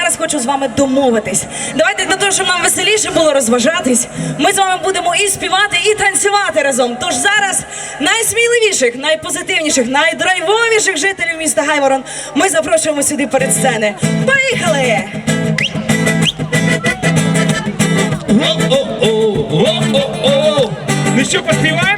зараз хочу з вами домовитись. Давайте для того, щоб нам веселіше було розважатись. Ми з вами будемо і співати, і танцювати разом. Тож зараз найсміливіших, найпозитивніших, найдрайвовіших жителів міста Гайворон ми запрошуємо сюди перед сцени. Поїхали! О-о-о, Ну що, поспіваємо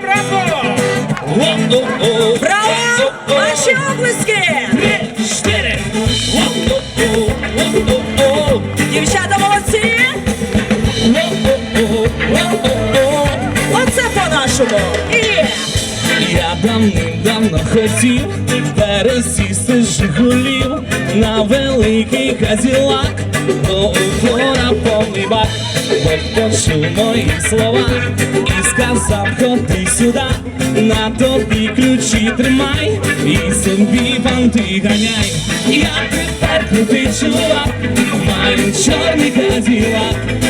По-нашому! Я давним-давно хотів пересісти з Жигулів на великий каділак, до упора повний бак, почув мої слова і сказав, ходи сюди, на тобі ключі тримай, і собі панти ганяй. Я тепер крутий чувак, маю чорний каділак,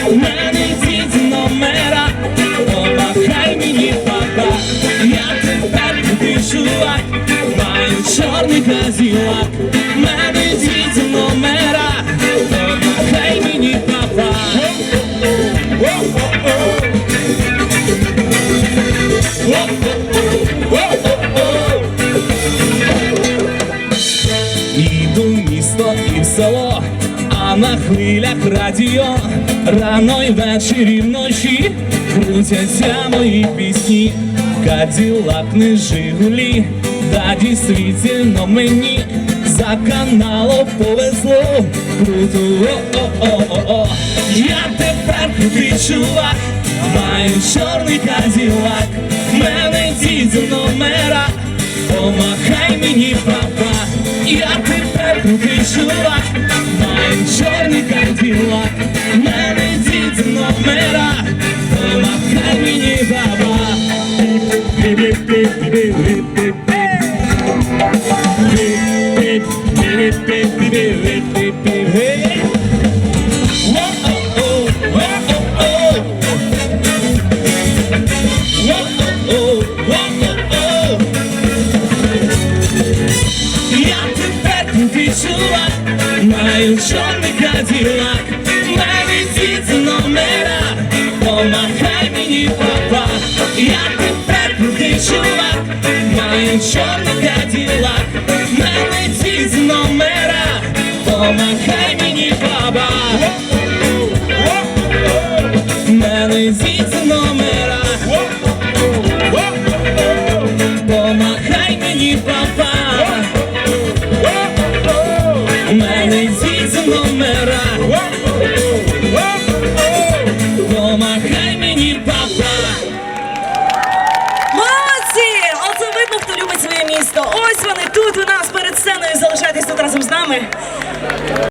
чорний казілак, мене діти номера, помахай мені папа. Іду місто і в село, а на хвилях радіо. Рано й ввечері вночі крутяться мої пісні, Каділак не Жигулі, та дійсно мені за каналом повезло, круто, о-о-о-о-о. Я тепер крутий чувак, маю чорний каділак, мене дідзю номера. Помахай мені, папа, я тепер крутий чувак, маю чорний канділак, мене дід номера, помахай мені, баба. Маю чорний каділак, мене діти номера, помахай мені, папа. Я тепер крутий чувак, маю чорний каділак, мене діти номера, помахай мені, папа. Мене діти номера,